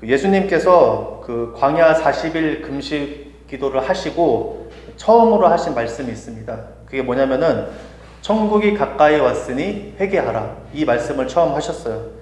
그 예수님께서 그 광야 40일 금식 기도를 하시고 처음으로 하신 말씀이 있습니다. 그게 뭐냐면은 천국이 가까이 왔으니 회개하라. 이 말씀을 처음 하셨어요.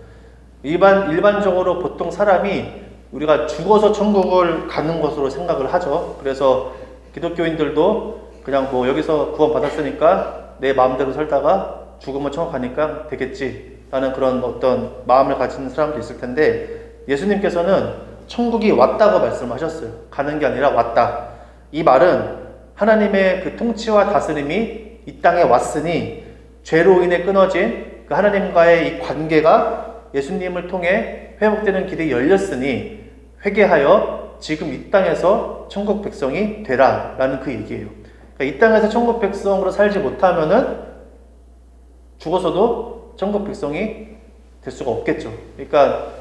일반 일반적으로 보통 사람이 우리가 죽어서 천국을 가는 것으로 생각을 하죠. 그래서 기독교인들도 그냥 뭐 여기서 구원 받았으니까 내 마음대로 살다가 죽으면 천국 가니까 되겠지. 라는 그런 어떤 마음을 가지는 사람도 있을 텐데 예수님께서는 천국이 왔다고 말씀하셨어요. 가는 게 아니라 왔다. 이 말은 하나님의 그 통치와 다스림이 이 땅에 왔으니 죄로 인해 끊어진 그 하나님과의 이 관계가 예수님을 통해 회복되는 길이 열렸으니 회개하여 지금 이 땅에서 천국 백성이 되라라는 그 얘기예요. 그러니까 이 땅에서 천국 백성으로 살지 못하면은 죽어서도 천국 백성이 될 수가 없겠죠. 그러니까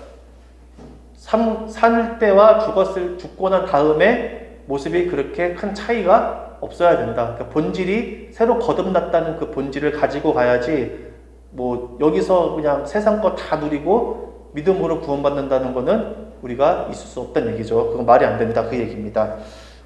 산, 살 때와 죽었을 죽고 난 다음에 모습이 그렇게 큰 차이가 없어야 된다. 그러니까 본질이 새로 거듭났다는 그 본질을 가지고 가야지 뭐 여기서 그냥 세상 거 다 누리고 믿음으로 구원받는다는 거는 우리가 있을 수 없다는 얘기죠. 그건 말이 안 된다 그 얘기입니다.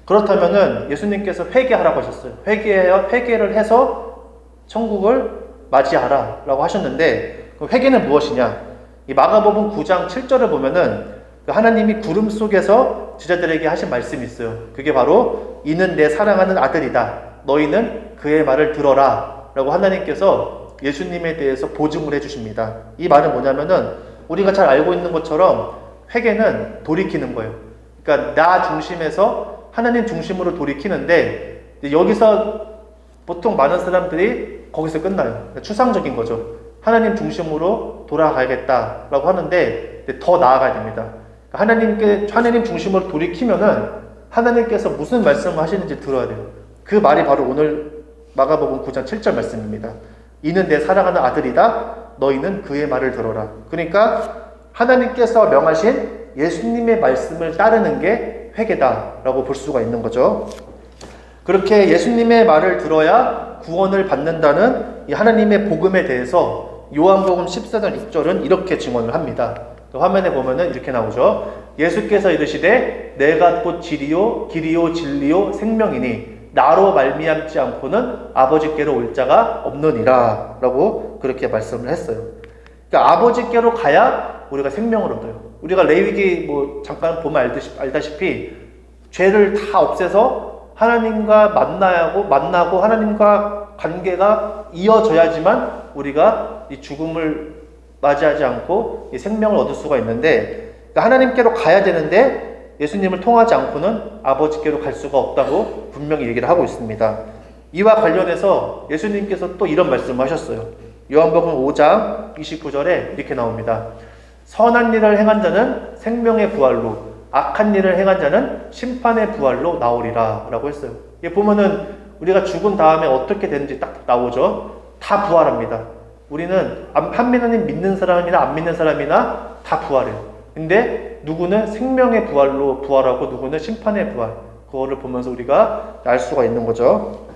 그렇다면은 예수님께서 회개하라고 하셨어요. 회개해요. 회개를 해서 천국을 맞이하라라고 하셨는데 그 회개는 무엇이냐? 이 마가복음 9장 7절을 보면은 그 하나님이 구름 속에서 제자들에게 하신 말씀이 있어요. 그게 바로 이는 내 사랑하는 아들이다. 너희는 그의 말을 들어라 라고 하나님께서 예수님에 대해서 보증을 해주십니다. 이 말은 뭐냐면은 우리가 잘 알고 있는 것처럼 회개는 돌이키는 거예요. 그러니까 나 중심에서 하나님 중심으로 돌이키는데 여기서 보통 많은 사람들이 거기서 끝나요. 추상적인 거죠. 하나님 중심으로 돌아가야겠다라고 하는데 더 나아가야 됩니다. 하나님께 하나님 중심으로 돌이키면은 하나님께서 무슨 말씀을 하시는지 들어야 돼요. 그 말이 바로 오늘 마가복음 9장 7절 말씀입니다. 이는 내 사랑하는 아들이다. 너희는 그의 말을 들어라. 그러니까 하나님께서 명하신 예수님의 말씀을 따르는 게 회개다라고 볼 수가 있는 거죠. 그렇게 예수님의 말을 들어야 구원을 받는다는 이 하나님의 복음에 대해서 요한복음 14장 6절은 이렇게 증언을 합니다. 화면에 보면은 이렇게 나오죠. 예수께서 이르시되 내가 곧 진리요 길이요 진리요 생명이니 나로 말미암지 않고는 아버지께로 올 자가 없느니라라고 그렇게 말씀을 했어요. 그러니까 아버지께로 가야 우리가 생명을 얻어요. 우리가 레위기 뭐 잠깐 보면 알다시피, 알다시피 죄를 다 없애서 하나님과 만나야 하고 만나고 하나님과 관계가 이어져야지만 우리가 이 죽음을 맞이하지 않고 이 생명을 얻을 수가 있는데 그러니까 하나님께로 가야 되는데 예수님을 통하지 않고는 아버지께로 갈 수가 없다고 분명히 얘기를 하고 있습니다. 이와 관련해서 예수님께서 또 이런 말씀을 하셨어요. 요한복음 5장 29절에 이렇게 나옵니다. 선한 일을 행한 자는 생명의 부활로 악한 일을 행한 자는 심판의 부활로 나오리라 라고 했어요. 보면은 우리가 죽은 다음에 어떻게 되는지 딱 나오죠. 다 부활합니다. 우리는 한민하님 믿는 사람이나 안 믿는 사람이나 다 부활해요. 근데 누구는 생명의 부활로 부활하고 누구는 심판의 부활. 그거를 보면서 우리가 알 수가 있는 거죠.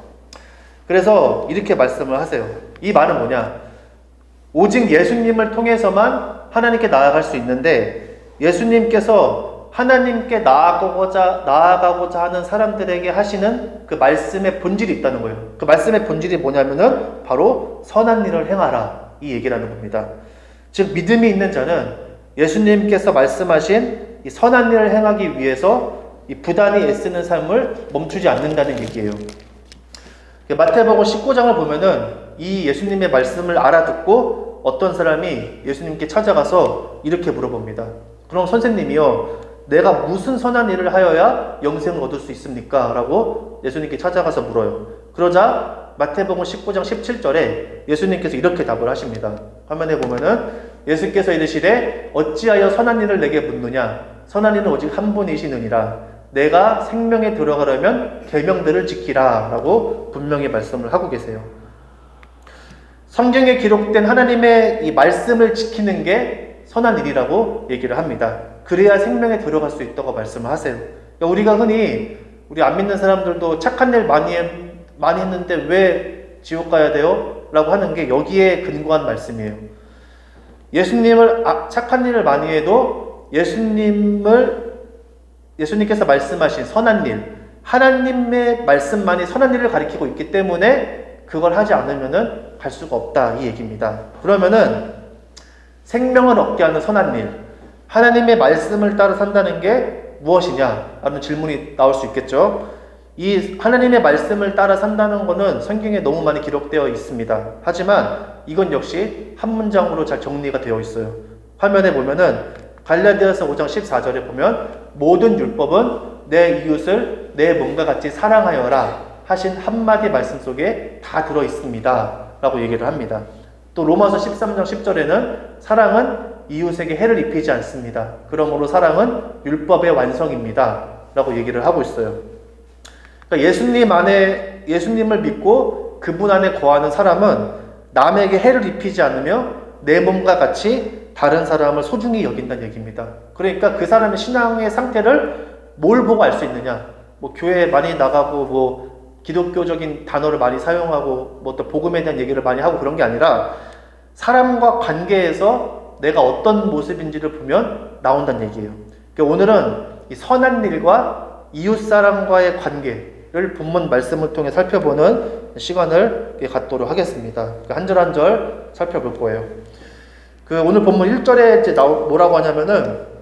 그래서 이렇게 말씀을 하세요. 이 말은 뭐냐? 오직 예수님을 통해서만 하나님께 나아갈 수 있는데 예수님께서 하나님께 나아가고자 나아가고자 하는 사람들에게 하시는 그 말씀의 본질이 있다는 거예요. 그 말씀의 본질이 뭐냐면은 바로 선한 일을 행하라 이 얘기라는 겁니다. 즉 믿음이 있는 자는 예수님께서 말씀하신 이 선한 일을 행하기 위해서 이 부단히 애쓰는 삶을 멈추지 않는다는 얘기예요. 마태복음 19장을 보면은 이 예수님의 말씀을 알아듣고 어떤 사람이 예수님께 찾아가서 이렇게 물어봅니다. 그럼 선생님이요, 내가 무슨 선한 일을 하여야 영생을 얻을 수 있습니까? 라고 예수님께 찾아가서 물어요. 그러자 마태복음 19장 17절에 예수님께서 이렇게 답을 하십니다. 화면에 보면은 예수께서 이르시되 어찌하여 선한 일을 내게 묻느냐? 선한 일은 오직 한 분이시느니라. 내가 생명에 들어가려면 계명들을 지키라라고 분명히 말씀을 하고 계세요. 성경에 기록된 하나님의 이 말씀을 지키는 게 선한 일이라고 얘기를 합니다. 그래야 생명에 들어갈 수 있다고 말씀을 하세요. 그러니까 우리가 흔히 우리 안 믿는 사람들도 착한 일 많이 해, 많이 했는데 왜 지옥 가야 돼요? 라고 하는 게 여기에 근거한 말씀이에요. 예수님을 아, 착한 일을 많이 해도 예수님을 예수님께서 말씀하신 선한 일, 하나님의 말씀만이 선한 일을 가리키고 있기 때문에 그걸 하지 않으면은 갈 수가 없다 이 얘기입니다. 그러면은 생명을 얻게 하는 선한 일, 하나님의 말씀을 따라 산다는 게 무엇이냐? 라는 질문이 나올 수 있겠죠. 이 하나님의 말씀을 따라 산다는 것은 성경에 너무 많이 기록되어 있습니다. 하지만 이건 역시 한 문장으로 잘 정리가 되어 있어요. 화면에 보면은 갈라디아서 5장 14절에 보면 모든 율법은 내 이웃을 내 몸과 같이 사랑하여라 하신 한마디 말씀 속에 다 들어 있습니다. 라고 얘기를 합니다. 또 로마서 13장 10절에는 사랑은 이웃에게 해를 입히지 않습니다. 그러므로 사랑은 율법의 완성입니다. 라고 얘기를 하고 있어요. 그러니까 예수님 안에, 예수님을 믿고 그분 안에 거하는 사람은 남에게 해를 입히지 않으며 내 몸과 같이 다른 사람을 소중히 여긴다는 얘기입니다. 그러니까 그 사람의 신앙의 상태를 뭘 보고 알 수 있느냐? 뭐 교회 많이 나가고 뭐 기독교적인 단어를 많이 사용하고 뭐 또 복음에 대한 얘기를 많이 하고 그런 게 아니라 사람과 관계에서 내가 어떤 모습인지를 보면 나온다는 얘기예요. 그러니까 오늘은 이 선한 일과 이웃 사람과의 관계를 본문 말씀을 통해 살펴보는 시간을 갖도록 하겠습니다. 한 절 한 절 살펴볼 거예요. 그 오늘 본문 1절에 이제 뭐라고 하냐면은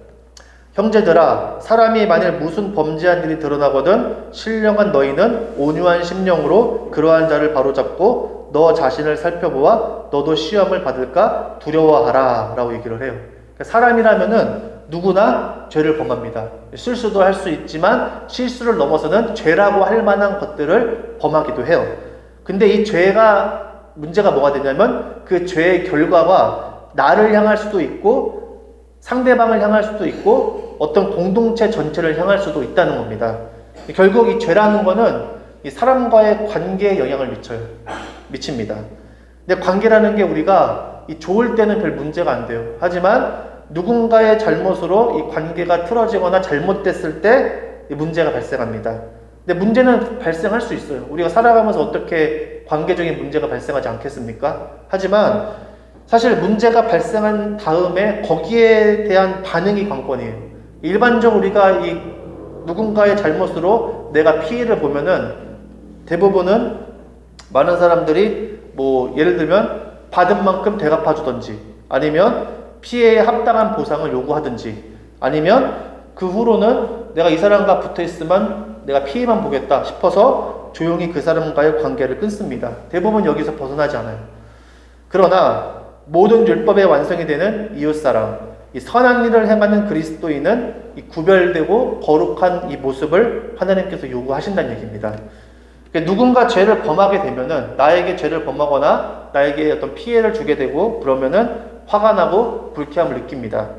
형제들아 사람이 만일 무슨 범죄한 일이 드러나거든 신령한 너희는 온유한 심령으로 그러한 자를 바로잡고 너 자신을 살펴보아 너도 시험을 받을까 두려워하라 라고 얘기를 해요. 그러니까 사람이라면은 누구나 죄를 범합니다. 실수도 할 수 있지만 실수를 넘어서는 죄라고 할 만한 것들을 범하기도 해요. 근데 이 죄가 문제가 뭐가 되냐면 그 죄의 결과가 나를 향할 수도 있고 상대방을 향할 수도 있고 어떤 공동체 전체를 향할 수도 있다는 겁니다. 결국 이 죄라는 거는 이 사람과의 관계에 영향을 미쳐요. 미칩니다. 근데 관계라는 게 우리가 이 좋을 때는 별 문제가 안 돼요. 하지만 누군가의 잘못으로 이 관계가 틀어지거나 잘못됐을 때 문제가 발생합니다. 근데 문제는 발생할 수 있어요. 우리가 살아가면서 어떻게 관계적인 문제가 발생하지 않겠습니까? 하지만 사실 문제가 발생한 다음에 거기에 대한 반응이 관건이에요. 일반적으로 우리가 이 누군가의 잘못으로 내가 피해를 보면은 대부분은 많은 사람들이 뭐 예를 들면 받은 만큼 대갚아 주던지 아니면 피해에 합당한 보상을 요구하든지 아니면 그 후로는 내가 이 사람과 붙어 있으면 내가 피해만 보겠다 싶어서 조용히 그 사람과의 관계를 끊습니다. 대부분 여기서 벗어나지 않아요. 그러나 모든 율법의 완성이 되는 이웃사랑, 이 선한 일을 행하는 그리스도인은 이 구별되고 거룩한 이 모습을 하나님께서 요구하신다는 얘기입니다. 그러니까 누군가 죄를 범하게 되면은 나에게 죄를 범하거나 나에게 어떤 피해를 주게 되고 그러면은 화가 나고 불쾌함을 느낍니다.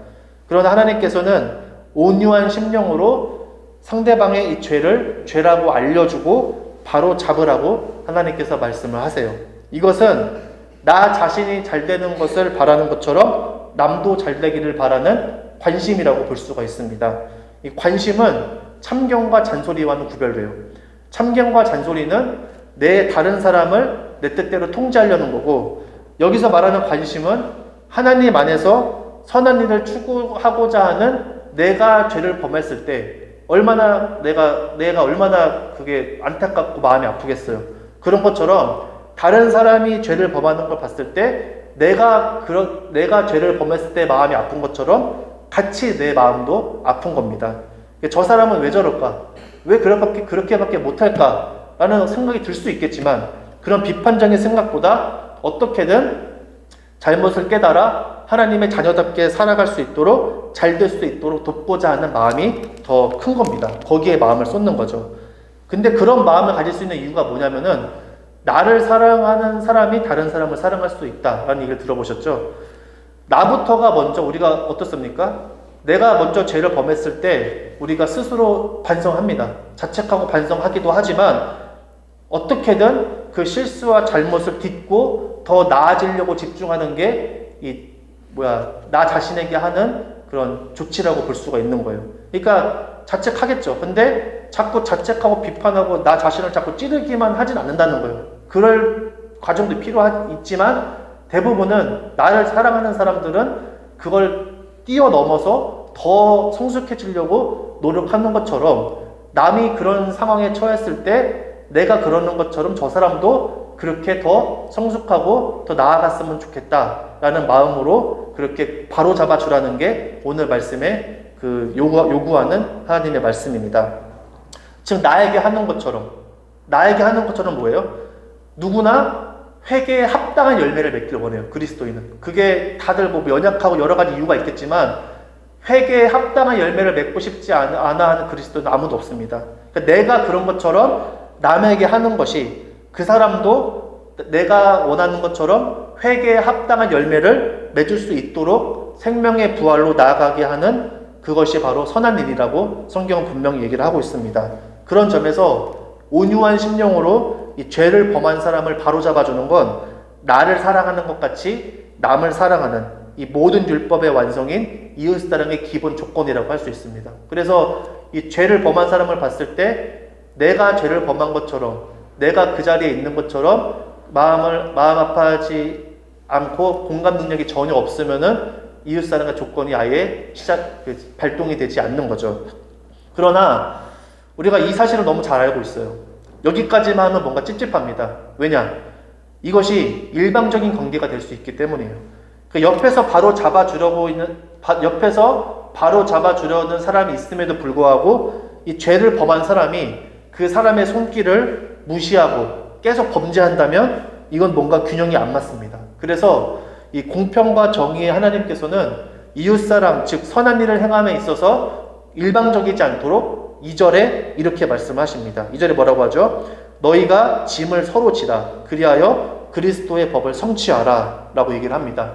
그러나 하나님께서는 온유한 심령으로 상대방의 이 죄를 죄라고 알려주고 바로 잡으라고 하나님께서 말씀을 하세요. 이것은 나 자신이 잘 되는 것을 바라는 것처럼 남도 잘 되기를 바라는 관심이라고 볼 수가 있습니다. 이 관심은 참견과 잔소리와는 구별돼요. 참견과 잔소리는 내 다른 사람을 내 뜻대로 통제하려는 거고 여기서 말하는 관심은 하나님 안에서 선한 일을 추구하고자 하는 내가 죄를 범했을 때 얼마나 내가 내가 얼마나 그게 안타깝고 마음이 아프겠어요. 그런 것처럼 다른 사람이 죄를 범하는 걸 봤을 때 내가 그런 내가 죄를 범했을 때 마음이 아픈 것처럼 같이 내 마음도 아픈 겁니다. 저 사람은 왜 저럴까? 왜 그렇게 그렇게밖에 못할까? 라는 생각이 들 수 있겠지만 그런 비판적인 생각보다 어떻게든 잘못을 깨달아 하나님의 자녀답게 살아갈 수 있도록 잘 될 수 있도록 돕고자 하는 마음이 더 큰 겁니다. 거기에 마음을 쏟는 거죠. 근데 그런 마음을 가질 수 있는 이유가 뭐냐면은 나를 사랑하는 사람이 다른 사람을 사랑할 수 있다라는 얘기를 들어보셨죠? 나부터가 먼저 우리가 어떻습니까? 내가 먼저 죄를 범했을 때 우리가 스스로 반성합니다. 자책하고 반성하기도 하지만 어떻게든 그 실수와 잘못을 딛고 더 나아지려고 집중하는 게 이 뭐야 나 자신에게 하는 그런 조치라고 볼 수가 있는 거예요. 그러니까 자책하겠죠. 근데 자꾸 자책하고 비판하고 나 자신을 자꾸 찌르기만 하진 않는다는 거예요. 그럴 과정도 필요하지만 대부분은 나를 사랑하는 사람들은 그걸 뛰어넘어서 더 성숙해지려고 노력하는 것처럼 남이 그런 상황에 처했을 때 내가 그러는 것처럼 저 사람도 그렇게 더 성숙하고 더 나아갔으면 좋겠다라는 마음으로 그렇게 바로 잡아주라는 게 오늘 말씀에 그 요구, 요구하는 하나님의 말씀입니다. 즉 나에게 하는 것처럼 나에게 하는 것처럼 뭐예요? 누구나 회개에 합당한 열매를 맺기를 원해요. 그리스도인은. 그게 다들 뭐 연약하고 여러 가지 이유가 있겠지만 회개에 합당한 열매를 맺고 싶지 않- 않아 하는 그리스도는 아무도 없습니다. 그러니까 내가 그런 것처럼 남에게 하는 것이 그 사람도 내가 원하는 것처럼 회개에 합당한 열매를 맺을 수 있도록 생명의 부활로 나아가게 하는 그것이 바로 선한 일이라고 성경은 분명히 얘기를 하고 있습니다. 그런 점에서 온유한 심령으로 이 죄를 범한 사람을 바로잡아주는 건 나를 사랑하는 것 같이 남을 사랑하는 이 모든 율법의 완성인 이웃 사랑의 기본 조건이라고 할 수 있습니다. 그래서 이 죄를 범한 사람을 봤을 때 내가 죄를 범한 것처럼 내가 그 자리에 있는 것처럼 마음을 마음 아파하지 않고 공감 능력이 전혀 없으면은 이웃 사랑의 조건이 아예 시작 그 발동이 되지 않는 거죠. 그러나 우리가 이 사실을 너무 잘 알고 있어요. 여기까지만 하면 뭔가 찝찝합니다. 왜냐? 이것이 일방적인 관계가 될 수 있기 때문이에요. 그 옆에서 바로 잡아주려고 있는, 바- 옆에서 바로 잡아주려는 사람이 있음에도 불구하고 이 죄를 범한 사람이 그 사람의 손길을 무시하고 계속 범죄한다면 이건 뭔가 균형이 안 맞습니다. 그래서 이 공평과 정의의 하나님께서는 이웃사랑, 즉 선한 일을 행함에 있어서 일방적이지 않도록 2절에 이렇게 말씀하십니다. 2절에 뭐라고 하죠? 너희가 짐을 서로 지라. 그리하여 그리스도의 법을 성취하라. 라고 얘기를 합니다.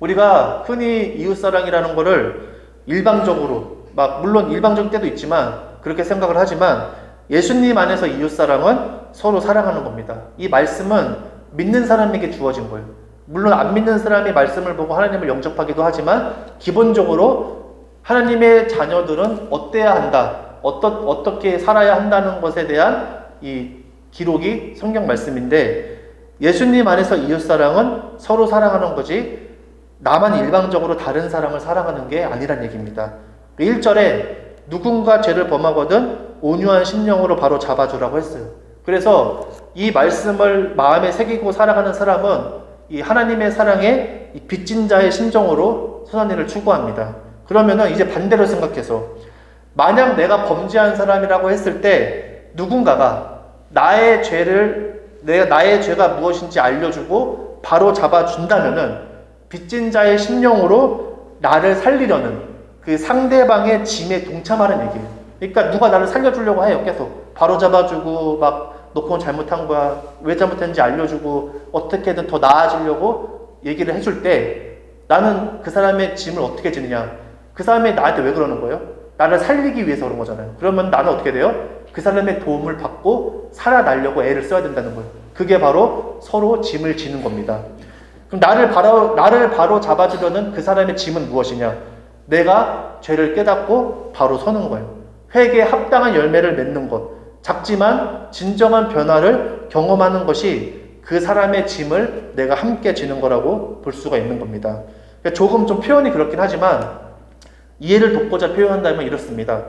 우리가 흔히 이웃사랑이라는 거를 일방적으로, 막, 물론 일방적인 때도 있지만, 그렇게 생각을 하지만, 예수님 안에서 이웃사랑은 서로 사랑하는 겁니다. 이 말씀은 믿는 사람에게 주어진 거예요. 물론 안 믿는 사람이 말씀을 보고 하나님을 영접하기도 하지만, 기본적으로 하나님의 자녀들은 어때야 한다, 어떠, 어떻게 살아야 한다는 것에 대한 이 기록이 성경 말씀인데, 예수님 안에서 이웃사랑은 서로 사랑하는 거지, 나만 일방적으로 다른 사람을 사랑하는 게 아니란 얘기입니다. 1절에 누군가 죄를 범하거든 온유한 심령으로 바로 잡아주라고 했어요. 그래서 이 말씀을 마음에 새기고 살아가는 사람은 이 하나님의 사랑에 이 빚진 자의 심정으로 선한 일을 추구합니다. 그러면은 이제 반대로 생각해서 만약 내가 범죄한 사람이라고 했을 때 누군가가 나의 죄를 내 나의 죄가 무엇인지 알려주고 바로 잡아준다면은 빚진 자의 심령으로 나를 살리려는 그 상대방의 짐에 동참하는 얘기예요. 그러니까 누가 나를 살려주려고 해요. 계속 바로 잡아주고 막너 그건 잘못한 거야. 왜 잘못했는지 알려주고 어떻게든 더 나아지려고 얘기를 해줄 때 나는 그 사람의 짐을 어떻게 지느냐. 그 사람이 나한테 왜 그러는 거예요? 나를 살리기 위해서 그런 거잖아요. 그러면 나는 어떻게 돼요? 그 사람의 도움을 받고 살아나려고 애를 써야 된다는 거예요. 그게 바로 서로 짐을 지는 겁니다. 그럼 나를 바로, 나를 바로 잡아주려는 그 사람의 짐은 무엇이냐? 내가 죄를 깨닫고 바로 서는 거예요. 회개에 합당한 열매를 맺는 것. 작지만 진정한 변화를 경험하는 것이 그 사람의 짐을 내가 함께 지는 거라고 볼 수가 있는 겁니다. 그러니까 조금 좀 표현이 그렇긴 하지만 이해를 돕고자 표현한다면 이렇습니다.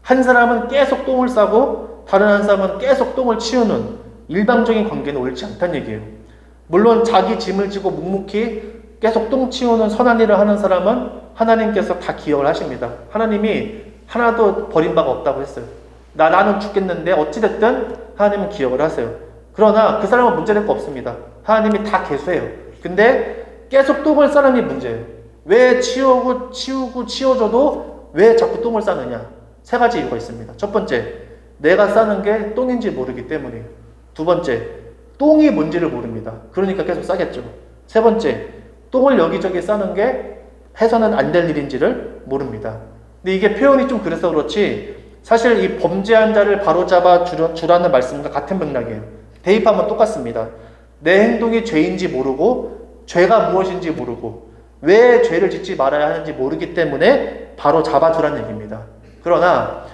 한 사람은 계속 똥을 싸고 다른 한 사람은 계속 똥을 치우는 일방적인 관계는 옳지 않다는 얘기예요. 물론 자기 짐을 지고 묵묵히 계속 똥 치우는 선한 일을 하는 사람은 하나님께서 다 기억을 하십니다. 하나님이 하나도 버린 바가 없다고 했어요. 나, 나는 죽겠는데 어찌됐든 하나님은 기억을 하세요. 그러나 그 사람은 문제될 거 없습니다. 하나님이 다 개수해요. 근데 계속 똥을 싸는 게 문제예요. 왜 치우고, 치우고, 치워줘도 왜 자꾸 똥을 싸느냐? 세 가지 이유가 있습니다. 첫 번째, 내가 싸는 게 똥인지 모르기 때문이에요. 두 번째, 똥이 뭔지를 모릅니다. 그러니까 계속 싸겠죠. 세 번째, 똥을 여기저기 싸는 게 해서는 안 될 일인지를 모릅니다. 근데 이게 표현이 좀 그래서 그렇지 사실 이 범죄한 자를 바로잡아 주라- 주라는 말씀과 같은 맥락이에요. 대입하면 똑같습니다. 내 행동이 죄인지 모르고 죄가 무엇인지 모르고 왜 죄를 짓지 말아야 하는지 모르기 때문에 바로 잡아주라는 얘기입니다. 그러나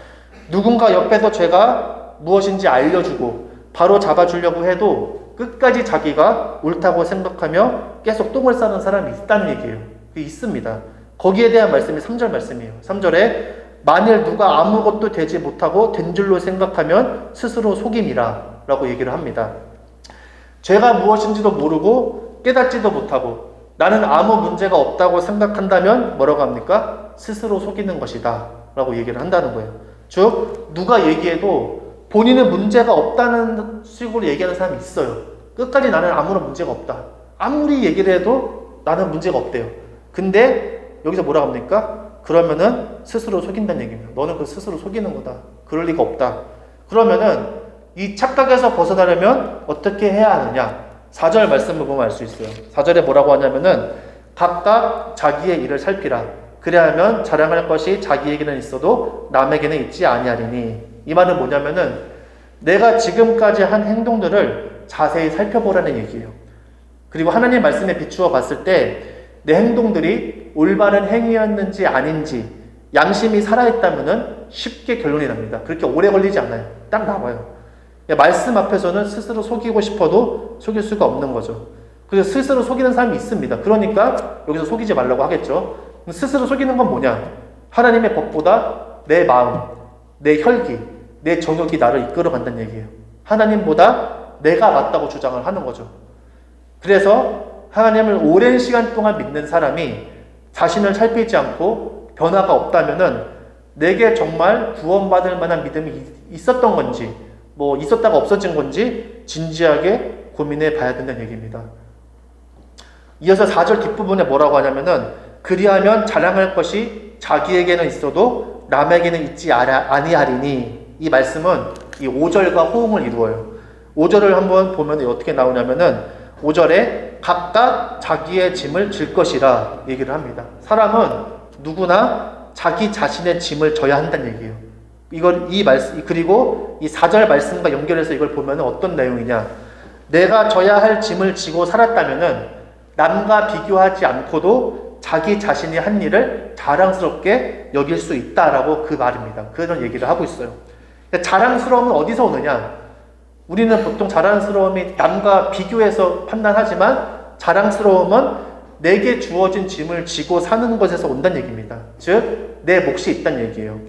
누군가 옆에서 죄가 무엇인지 알려주고 바로 잡아주려고 해도 끝까지 자기가 옳다고 생각하며 계속 똥을 싸는 사람이 있다는 얘기예요. 있습니다. 거기에 대한 말씀이 3절 말씀이에요. 3절에 만일 누가 아무것도 되지 못하고 된 줄로 생각하면 스스로 속임이라 라고 얘기를 합니다. 죄가 무엇인지도 모르고 깨닫지도 못하고 나는 아무 문제가 없다고 생각한다면 뭐라고 합니까? 스스로 속이는 것이다 라고 얘기를 한다는 거예요. 즉 누가 얘기해도 본인은 문제가 없다는 식으로 얘기하는 사람이 있어요. 끝까지 나는 아무런 문제가 없다. 아무리 얘기를 해도 나는 문제가 없대요. 근데 여기서 뭐라고 합니까? 그러면은 스스로 속인다는 얘기입니다. 너는 그 스스로 속이는 거다. 그럴 리가 없다. 그러면은 이 착각에서 벗어나려면 어떻게 해야 하느냐? 4절 말씀을 보면 알 수 있어요. 4절에 뭐라고 하냐면은 각각 자기의 일을 살피라. 그래야면 자랑할 것이 자기에게는 있어도 남에게는 있지 아니하리니. 이 말은 뭐냐면은 내가 지금까지 한 행동들을 자세히 살펴보라는 얘기예요. 그리고 하나님 말씀에 비추어 봤을 때 내 행동들이 올바른 행위였는지 아닌지 양심이 살아있다면은 쉽게 결론이 납니다. 그렇게 오래 걸리지 않아요. 딱 나와요. 말씀 앞에서는 스스로 속이고 싶어도 속일 수가 없는 거죠. 그래서 스스로 속이는 사람이 있습니다. 그러니까 여기서 속이지 말라고 하겠죠. 스스로 속이는 건 뭐냐? 하나님의 법보다 내 마음, 내 혈기, 내 정욕이 나를 이끌어 간다는 얘기예요. 하나님보다 내가 맞다고 주장을 하는 거죠. 그래서 하나님을 오랜 시간 동안 믿는 사람이 자신을 살피지 않고 변화가 없다면은 내게 정말 구원받을 만한 믿음이 있었던 건지 뭐 있었다가 없어진 건지 진지하게 고민해 봐야 된다는 얘기입니다. 이어서 4절 뒷부분에 뭐라고 하냐면은 그리하면 자랑할 것이 자기에게는 있어도 남에게는 있지 아니하리니 이 말씀은 이 5절과 호응을 이루어요. 5절을 한번 보면 어떻게 나오냐면은 5절에 각각 자기의 짐을 질 것이라 얘기를 합니다. 사람은 누구나 자기 자신의 짐을 져야 한다는 얘기예요. 이걸 이 말씀 그리고 이 4절 말씀과 연결해서 이걸 보면 어떤 내용이냐? 내가 져야 할 짐을 지고 살았다면은 남과 비교하지 않고도 자기 자신이 한 일을 자랑스럽게 여길 수 있다라고 그 말입니다. 그런 얘기를 하고 있어요. 자랑스러움은 어디서 오느냐? 우리는 보통 자랑스러움이 남과 비교해서 판단하지만 자랑스러움은 내게 주어진 짐을 지고 사는 것에서 온다는 얘기입니다. 즉, 내 몫이 있다는 얘기예요.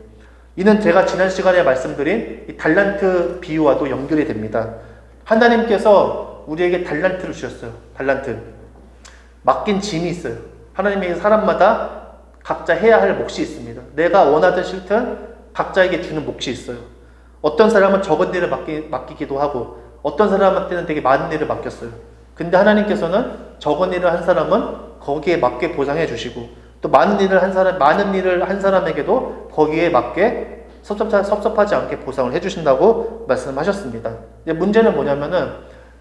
이는 제가 지난 시간에 말씀드린 달란트 비유와도 연결이 됩니다. 하나님께서 우리에게 달란트를 주셨어요. 달란트. 맡긴 짐이 있어요. 하나님에게 사람마다 각자 해야 할 몫이 있습니다. 내가 원하든 싫든 각자에게 주는 몫이 있어요. 어떤 사람은 적은 일을 맡기, 맡기기도 하고 어떤 사람한테는 되게 많은 일을 맡겼어요. 근데 하나님께서는 적은 일을 한 사람은 거기에 맞게 보상해 주시고 또 많은 일을 한 사람 많은 일을 한 사람에게도 거기에 맞게 섭섭하, 섭섭하지 않게 보상을 해 주신다고 말씀하셨습니다. 문제는 뭐냐면은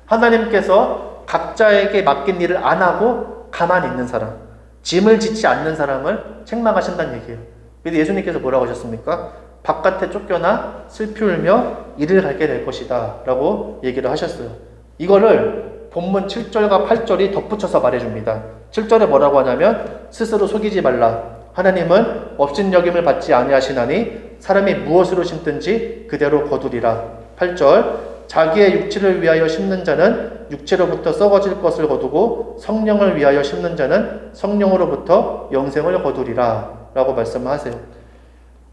하나님께서 각자에게 맡긴 일을 안 하고 가만히 있는 사람, 짐을 짓지 않는 사람을 책망하신다는 얘기예요. 그래서 예수님께서 뭐라고 하셨습니까? 바깥에 쫓겨나 슬피 울며 이를 갈게 될 것이다. 라고 얘기를 하셨어요. 이거를 본문 7절과 8절이 덧붙여서 말해줍니다. 7절에 뭐라고 하냐면 스스로 속이지 말라. 하나님은 업신 여김을 받지 아니하시나니 사람이 무엇으로 심든지 그대로 거두리라. 8절 자기의 육체를 위하여 심는 자는 육체로부터 썩어질 것을 거두고 성령을 위하여 심는 자는 성령으로부터 영생을 거두리라. 라고 말씀하세요.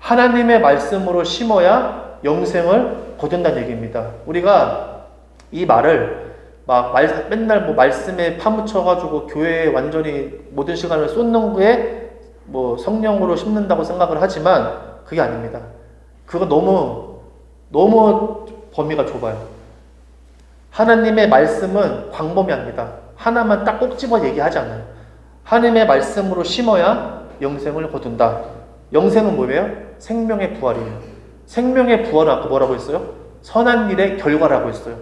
하나님의 말씀으로 심어야 영생을 거둔다는 얘기입니다. 우리가 이 말을 막 말, 맨날 뭐 말씀에 파묻혀가지고 교회에 완전히 모든 시간을 쏟는 거에 뭐 성령으로 심는다고 생각을 하지만 그게 아닙니다. 그거 너무, 너무 범위가 좁아요. 하나님의 말씀은 광범위합니다. 하나만 딱 꼭 집어 얘기하지 않아요. 하나님의 말씀으로 심어야 영생을 거둔다. 영생은 뭐예요? 생명의 부활이에요. 생명의 부활은 아까 뭐라고 했어요? 선한 일의 결과라고 했어요.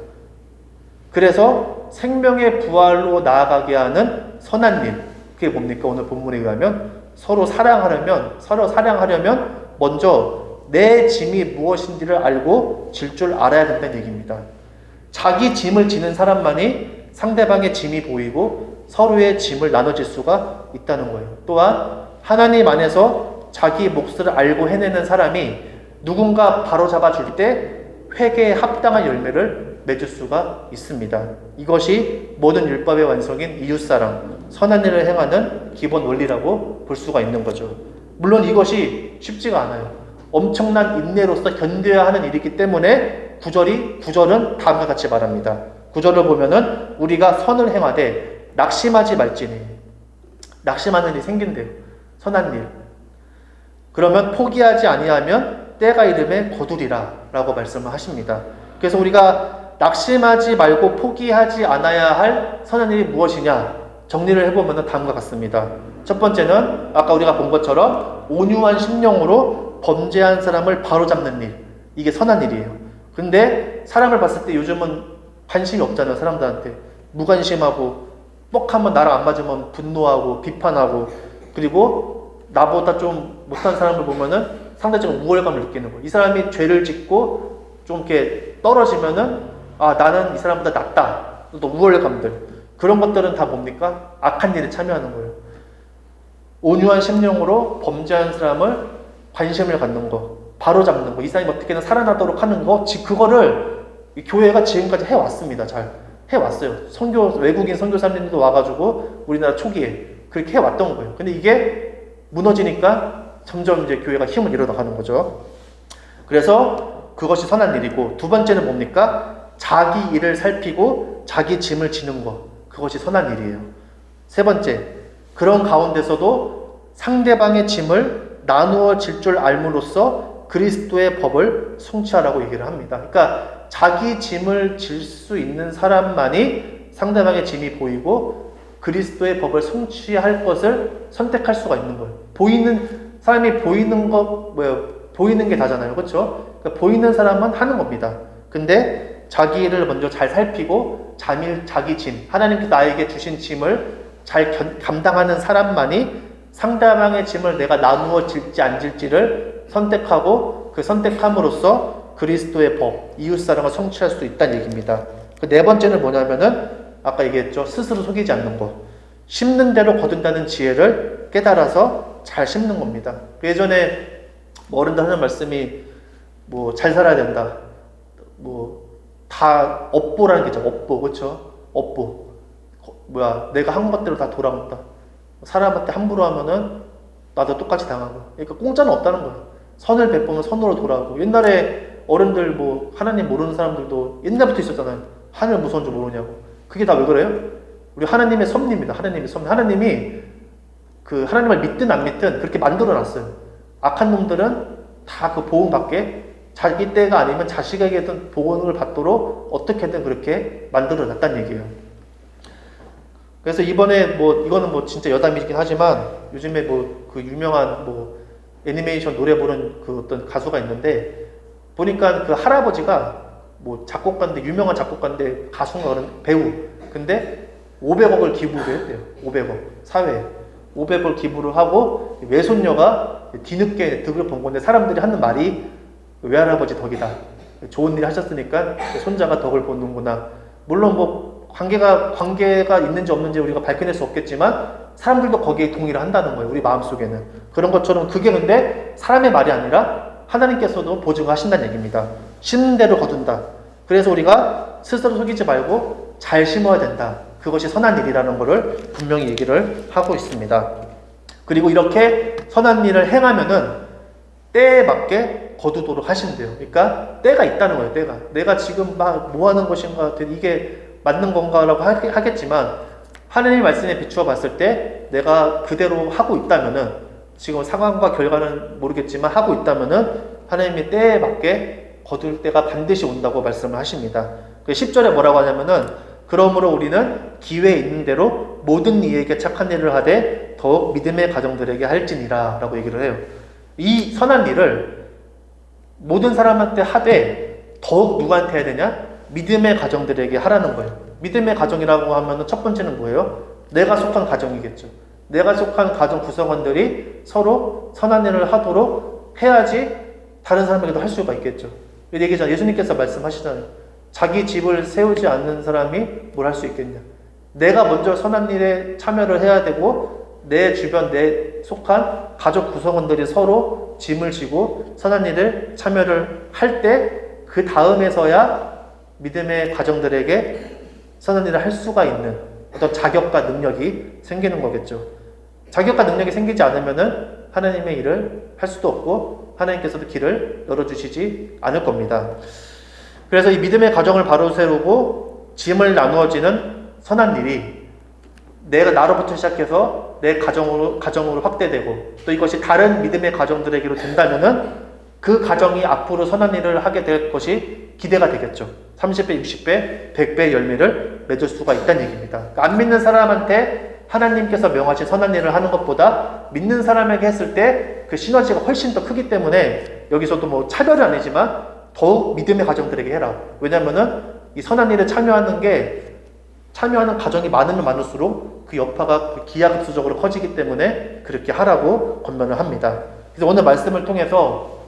그래서 생명의 부활로 나아가게 하는 선한 일. 그게 뭡니까? 오늘 본문에 의하면 서로 사랑하려면, 서로 사랑하려면 먼저 내 짐이 무엇인지를 알고 질 줄 알아야 된다는 얘기입니다. 자기 짐을 지는 사람만이 상대방의 짐이 보이고 서로의 짐을 나눠질 수가 있다는 거예요. 또한 하나님 안에서 자기 몫을 알고 해내는 사람이 누군가 바로잡아 줄 때 회개에 합당한 열매를 맺을 수가 있습니다. 이것이 모든 율법의 완성인 이웃사랑, 선한 일을 행하는 기본 원리라고 볼 수가 있는 거죠. 물론 이것이 쉽지가 않아요. 엄청난 인내로서 견뎌야 하는 일이기 때문에 구절이 구절은 다음과 같이 말합니다. 구절을 보면은 우리가 선을 행하되 낙심하지 말지니 낙심하는 일이 생긴대요. 선한 일. 그러면 포기하지 아니하면 때가 이름에 거두리라라고 말씀을 하십니다. 그래서 우리가 낙심하지 말고 포기하지 않아야 할 선한 일이 무엇이냐 정리를 해보면 다음과 같습니다. 첫 번째는 아까 우리가 본 것처럼 온유한 심령으로 범죄한 사람을 바로잡는 일. 이게 선한 일이에요. 근데 사람을 봤을 때 요즘은 관심이 없잖아요. 사람들한테. 무관심하고 뻑하면 나랑 안 맞으면 분노하고 비판하고 그리고 나보다 좀 못한 사람을 보면은 상대적으로 우월감을 느끼는 거예요. 이 사람이 죄를 짓고 좀 이렇게 떨어지면은 아 나는 이 사람보다 낫다. 또 우월감들. 그런 것들은 다 뭡니까? 악한 일에 참여하는 거예요. 온유한 심령으로 범죄한 사람을 관심을 갖는 거, 바로 잡는 거, 이 사람이 어떻게든 살아나도록 하는 거, 교회를 교회가 지금까지 해왔습니다. 잘 해왔어요. 선교 외국인 선교사님들도 와가지고 우리나라 초기에 그렇게 해왔던 거예요. 근데 이게 무너지니까 점점 이제 교회가 힘을 잃어나가는 거죠. 그래서 그것이 선한 일이고 두 번째는 뭡니까? 자기 일을 살피고 자기 짐을 지는 것. 그것이 선한 일이에요. 세 번째, 그런 가운데서도 상대방의 짐을 나누어 질 줄 알므로써 그리스도의 법을 성취하라고 얘기를 합니다. 그러니까 자기 짐을 질 수 있는 사람만이 상대방의 짐이 보이고 그리스도의 법을 성취할 것을 선택할 수가 있는 거예요. 보이는 사람이 보이는 것 뭐예요? 보이는 게 다잖아요. 그렇죠? 그러니까 보이는 사람은 하는 겁니다. 근데 자기 일을 먼저 잘 살피고 자밀, 자기 짐, 하나님께 나에게 주신 짐을 잘 견, 감당하는 사람만이 상대방의 짐을 내가 나누어 질지 안 질지를 선택하고 그 선택함으로써 그리스도의 법, 이웃사랑을 성취할 수 있다는 얘기입니다. 그 네 번째는 뭐냐면은 아까 얘기했죠. 스스로 속이지 않는 것. 심는 대로 거둔다는 지혜를 깨달아서 잘 심는 겁니다. 그 예전에 뭐 어른들 하는 말씀이 뭐 잘 살아야 된다. 뭐 다 업보라는 게 있죠. 업보. 그렇죠? 업보. 뭐야 내가 한 것대로 다 돌아온다. 사람한테 함부로 하면은 나도 똑같이 당하고. 그러니까 공짜는 없다는 거예요. 선을 베푸면 선으로 돌아오고. 옛날에 어른들 뭐 하나님 모르는 사람들도 옛날부터 있었잖아요. 하늘 무서운 줄 모르냐고. 그게 다 왜 그래요? 우리 하나님의 섭리입니다. 하나님의 섭리. 하나님이 그 하나님을 믿든 안 믿든 그렇게 만들어 놨어요. 악한 놈들은 다 그 보험 받게 자기 때가 아니면 자식에게든 보험을 받도록 어떻게든 그렇게 만들어 놨다는 얘기예요. 그래서 이번에 뭐 이거는 뭐 진짜 여담이긴 하지만 요즘에 뭐 그 유명한 뭐 애니메이션 노래 부른 그 어떤 가수가 있는데 보니까 그 할아버지가 뭐 작곡가인데 유명한 작곡가인데 가수인가 그런 배우 근데 500억을 기부를 했대요 500억 사회에 500을 기부를 하고 외손녀가 뒤늦게 득을 본 건데 사람들이 하는 말이 외할아버지 덕이다 좋은 일 하셨으니까 손자가 덕을 보는구나 물론 뭐 관계가 관계가 있는지 없는지 우리가 밝혀낼 수 없겠지만 사람들도 거기에 동의를 한다는 거예요. 우리 마음속에는. 그런 것처럼 그게 근데 사람의 말이 아니라 하나님께서도 보증하신다는 얘기입니다. 심는 대로 거둔다. 그래서 우리가 스스로 속이지 말고 잘 심어야 된다. 그것이 선한 일이라는 것을 분명히 얘기를 하고 있습니다. 그리고 이렇게 선한 일을 행하면은 때에 맞게 거두도록 하신대요. 그러니까 때가 있다는 거예요. 때가. 내가 지금 막 뭐 하는 것인가, 이게 맞는 건가라고 하겠지만 하느님 말씀에 비추어 봤을 때 내가 그대로 하고 있다면은 지금 상황과 결과는 모르겠지만 하고 있다면은 하나님의 때에 맞게 거둘 때가 반드시 온다고 말씀을 하십니다. 그 10절에 뭐라고 하냐면은 그러므로 우리는 기회 있는 대로 모든 이에게 착한 일을 하되 더욱 믿음의 가정들에게 할지니라 라고 얘기를 해요. 이 선한 일을 모든 사람한테 하되 더욱 누구한테 해야 되냐? 믿음의 가정들에게 하라는 거예요. 믿음의 가정이라고 하면 첫 번째는 뭐예요? 내가 속한 가정이겠죠. 내가 속한 가정 구성원들이 서로 선한 일을 하도록 해야지 다른 사람에게도 할 수가 있겠죠. 얘기잖아. 예수님께서 말씀하시잖아요. 자기 집을 세우지 않는 사람이 뭘 할 수 있겠냐. 내가 먼저 선한 일에 참여를 해야 되고 내 주변 내 속한 가족 구성원들이 서로 짐을 지고 선한 일을 참여를 할 때 그 다음에서야 믿음의 가정들에게 선한 일을 할 수가 있는 어떤 자격과 능력이 생기는 거겠죠. 자격과 능력이 생기지 않으면은 하나님의 일을 할 수도 없고 하나님께서도 길을 열어주시지 않을 겁니다. 그래서 이 믿음의 가정을 바로 세우고 짐을 나누어지는 선한 일이 내가 나로부터 시작해서 내 가정으로 가정으로 확대되고 또 이것이 다른 믿음의 가정들에게로 된다면은 그 가정이 앞으로 선한 일을 하게 될 것이 기대가 되겠죠. 30배, 60배, 100배 열매를 맺을 수가 있다는 얘기입니다. 그러니까 안 믿는 사람한테 하나님께서 명하신 선한 일을 하는 것보다 믿는 사람에게 했을 때 그 시너지가 훨씬 더 크기 때문에 여기서도 뭐 차별은 아니지만 더욱 믿음의 가정들에게 해라. 왜냐면은 이 선한 일에 참여하는 게 참여하는 가정이 많으면 많을수록 그 여파가 기하급수적으로 커지기 때문에 그렇게 하라고 권면을 합니다. 그래서 오늘 말씀을 통해서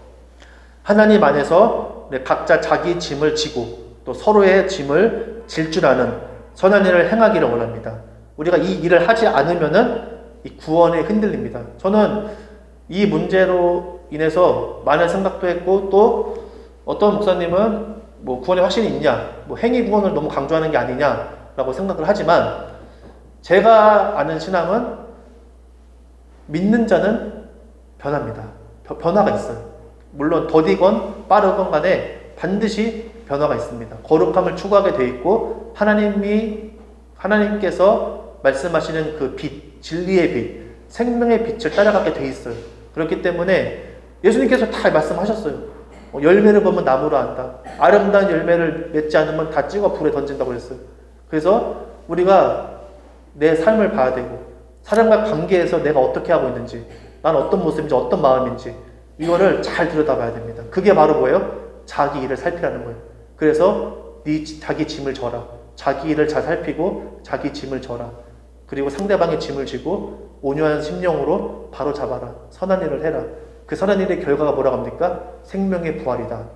하나님 안에서 네, 각자 자기 짐을 지고 또 서로의 짐을 질 줄 아는 선한 일을 행하기를 원합니다. 우리가 이 일을 하지 않으면은 이 구원에 흔들립니다. 저는 이 문제로 인해서 많은 생각도 했고 또 어떤 목사님은 뭐 구원에 확신이 있냐, 뭐 행위 구원을 너무 강조하는 게 아니냐라고 생각을 하지만 제가 아는 신앙은 믿는 자는 변합니다. 변- 변화가 있어요. 물론 더디건 빠르건 간에 반드시 변화가 있습니다. 거룩함을 추구하게 돼 있고 하나님이 하나님께서 말씀하시는 그 빛, 진리의 빛, 생명의 빛을 따라가게 돼 있어요. 그렇기 때문에 예수님께서 다 말씀하셨어요. 어, 열매를 보면 나무로 안다. 아름다운 열매를 맺지 않으면 다 찍어 불에 던진다고 그랬어요. 그래서 우리가 내 삶을 봐야 되고 사람과 관계에서 내가 어떻게 하고 있는지 난 어떤 모습인지 어떤 마음인지 이거를 잘 들여다봐야 됩니다. 그게 바로 뭐예요? 자기 일을 살피라는 거예요. 그래서 네 지- 자기 짐을 져라. 자기 일을 잘 살피고 자기 짐을 져라. 그리고 상대방의 짐을 지고 온유한 심령으로 바로 잡아라. 선한 일을 해라. 그 선한 일의 결과가 뭐라고 합니까? 생명의 부활이다.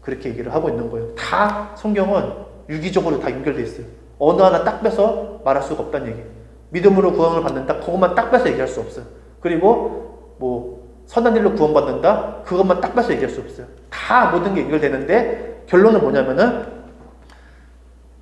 그렇게 얘기를 하고 있는 거예요. 다 성경은 유기적으로 다 연결돼 있어요. 어느 하나 딱 빼서 말할 수가 없다는 얘기예요. 믿음으로 구원을 받는다. 그것만 딱 빼서 얘기할 수 없어요. 그리고 뭐 선한 일로 구원받는다. 그것만 딱 빼서 얘기할 수 없어요. 다 모든 게 연결되는데 결론은 뭐냐면은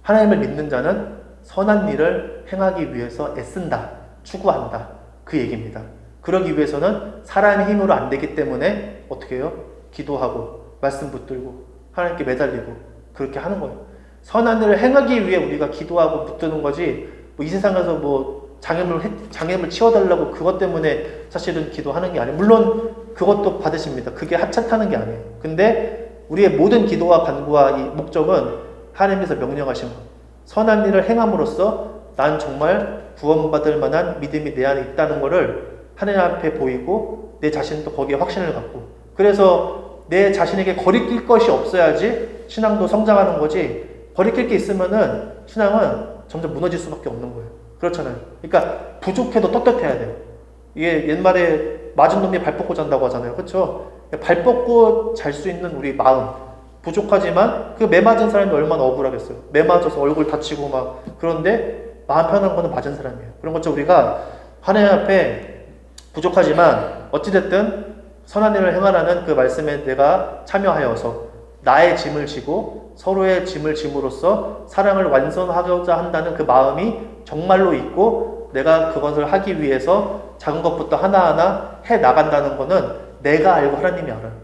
하나님을 믿는 자는 선한 일을 행하기 위해서 애쓴다. 추구한다. 그 얘기입니다. 그러기 위해서는 사람의 힘으로 안 되기 때문에 어떻게 해요? 기도하고 말씀 붙들고 하나님께 매달리고 그렇게 하는 거예요. 선한 일을 행하기 위해 우리가 기도하고 붙드는 거지 뭐 이 세상에서 뭐 장애물 해- 장애물 치워달라고 그것 때문에 사실은 기도하는 게 아니에요. 물론 그것도 받으십니다. 그게 하찮다는 게 아니에요. 근데 우리의 모든 기도와 간구와 이 목적은 하나님께서 명령하신 것. 선한 일을 행함으로써 난 정말 구원받을 만한 믿음이 내 안에 있다는 것을 하나님 앞에 보이고 내 자신도 거기에 확신을 갖고 그래서 내 자신에게 거리낄 것이 없어야지 신앙도 성장하는 거지 거리낄 게 있으면은 신앙은 점점 무너질 수밖에 없는 거예요. 그렇잖아요. 그러니까 부족해도 떳떳해야 돼요. 이게 옛말에 맞은 놈이 발 뻗고 잔다고 하잖아요. 그렇죠? 발 뻗고 잘 수 있는 우리 마음 부족하지만 그 매 맞은 사람이 얼마나 억울하겠어요. 매 맞아서 얼굴 다치고 막 그런데 마음 편한 거는 맞은 사람이에요. 그런 것처럼 우리가 하나님 앞에 부족하지만 어찌됐든 선한 일을 행하라는 그 말씀에 내가 참여하여서 나의 짐을 지고 서로의 짐을 짐으로써 사랑을 완성하고자 한다는 그 마음이 정말로 있고 내가 그것을 하기 위해서 작은 것부터 하나하나 해 나간다는 거는 내가 알고 하나님이 알아요.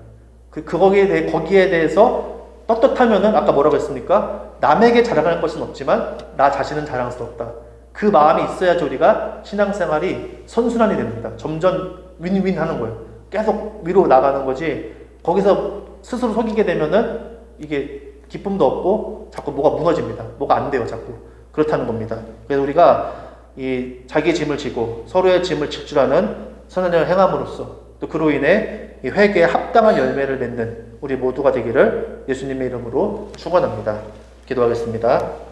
그, 그거기에 대해, 거기에 대해서 떳떳하면은 아까 뭐라고 했습니까? 남에게 자랑할 것은 없지만 나 자신은 자랑스럽다. 그 마음이 있어야지 우리가 신앙생활이 선순환이 됩니다. 점점 윈윈 하는 거예요. 계속 위로 나가는 거지. 거기서 스스로 속이게 되면은 이게 기쁨도 없고 자꾸 뭐가 무너집니다. 뭐가 안 돼요, 자꾸. 그렇다는 겁니다. 그래서 우리가 이 자기 짐을 지고 서로의 짐을 질 줄 아는 선한 일을 행함으로써 또 그로 인해 이 회개에 합당한 열매를 맺는 우리 모두가 되기를 예수님의 이름으로 축원합니다. 기도하겠습니다.